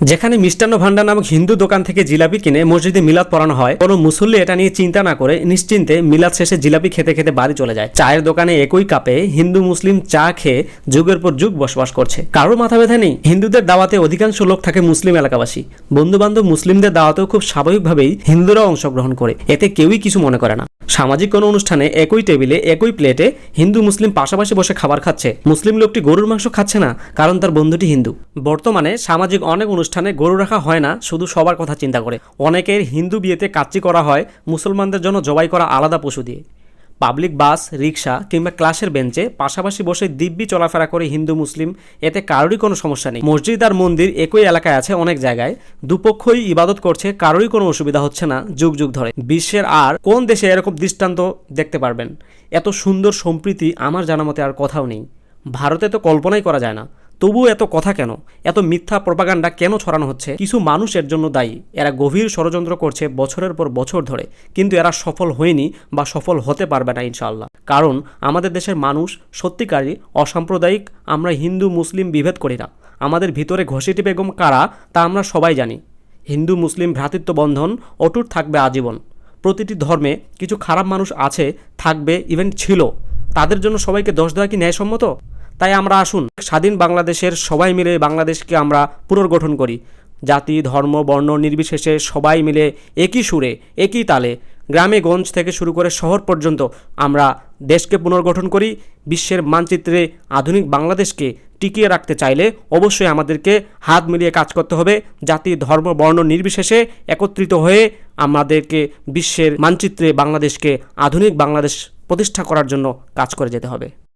যেখানে মিষ্টান্ন ভান্ডার নামক হিন্দু দোকান থেকে জিলাপি কিনে মসজিদে মিলাদ পড়ানো হয়, কোনো মুসল্লি এটা নিয়ে চিন্তা না করে নিশ্চিন্তে মিলাদ শেষে জিলাপি খেতে খেতে বাড়ি চলে যায়। চায়ের দোকানে একই কাপে হিন্দু মুসলিম চা খেয়ে যুগের পর যুগ বসবাস করছে। কারোর মাথা ব্যথা নেই। হিন্দুদের দাওয়াতে অধিকাংশ লোক থাকে মুসলিম এলাকাবাসী। বন্ধু বান্ধব মুসলিমদের দাওয়াতেও খুব স্বাভাবিকভাবেই হিন্দুরা অংশগ্রহণ করে। এতে কেউই কিছু মনে করে না। সামাজিক কোনো অনুষ্ঠানে একই টেবিলে, একই প্লেটে হিন্দু মুসলিম পাশাপাশি বসে খাবার খাচ্ছে। মুসলিম লোকটি গরুর মাংস খাচ্ছে না, কারণ তার বন্ধুটি হিন্দু। বর্তমানে সামাজিক অনেক অনুষ্ঠানে গরু রাখা হয় না, শুধু সবার কথা চিন্তা করে। অনেকের হিন্দু বিয়েতে কাচ্চি করা হয়, মুসলমানদের জন্য জবাই করা আলাদা পশু দিয়ে। পাবলিক বাস, রিক্সা কিংবা ক্লাসের বেঞ্চে পাশাপাশি বসে দিব্যি চলাফেরা করে হিন্দু, মুসলিম, এতে কারোরই কোনো সমস্যা নেই। মসজিদ আর মন্দির একই এলাকায় আছে অনেক জায়গায়। দুপক্ষই ইবাদত করছে, কারোরই কোনো অসুবিধা হচ্ছে না যুগ যুগ ধরে। বিশ্বের আর কোন দেশে এরকম দৃষ্টান্ত দেখতে পারবেন? এত সুন্দর সম্প্রীতি আমার জানা মতে আর কথাও নেই। ভারতে তো কল্পনাই করা যায় না। তবুও এত কথা কেন? এত মিথ্যা প্রপাগান্ডা কেন ছড়ানো হচ্ছে? কিছু মানুষ এর জন্য দায়ী। এরা গভীর ষড়যন্ত্র করছে বছরের পর বছর ধরে। কিন্তু এরা সফল হয়নি বা সফল হতে পারবে না, ইনশাআল্লাহ। কারণ আমাদের দেশের মানুষ সত্যিকারই অসাম্প্রদায়িক, আমরা হিন্দু, মুসলিম বিভেদ করি না। আমাদের ভিতরে ঘষিটি বেগম কারা, তা আমরা সবাই জানি। হিন্দু, মুসলিম ভ্রাতৃত্ব বন্ধন অটুট থাকবে আজীবন। প্রতিটি ধর্মে কিছু খারাপ মানুষ আছে, থাকবে ইভেন ছিল। তাদের জন্য সবাইকে দশ দেওয়া কি ন্যায়সম্মত? তাই আমরা আসুন, স্বাধীন বাংলাদেশের সবাই মিলে বাংলাদেশকে আমরা পুনর্গঠন করি। জাতি, ধর্ম, বর্ণ নির্বিশেষে সবাই মিলে একই সুরে, একই তালে, গ্রামে গঞ্জ থেকে শুরু করে শহর পর্যন্ত আমরা দেশকে পুনর্গঠন করি। বিশ্বের মানচিত্রে আধুনিক বাংলাদেশকে টিকিয়ে রাখতে চাইলে অবশ্যই আমাদেরকে হাত মিলিয়ে কাজ করতে হবে। জাতি, ধর্ম, বর্ণ নির্বিশেষে একত্রিত হয়ে আমাদেরকে বিশ্বের মানচিত্রে বাংলাদেশকে আধুনিক বাংলাদেশ প্রতিষ্ঠা করার জন্য কাজ করে যেতে হবে।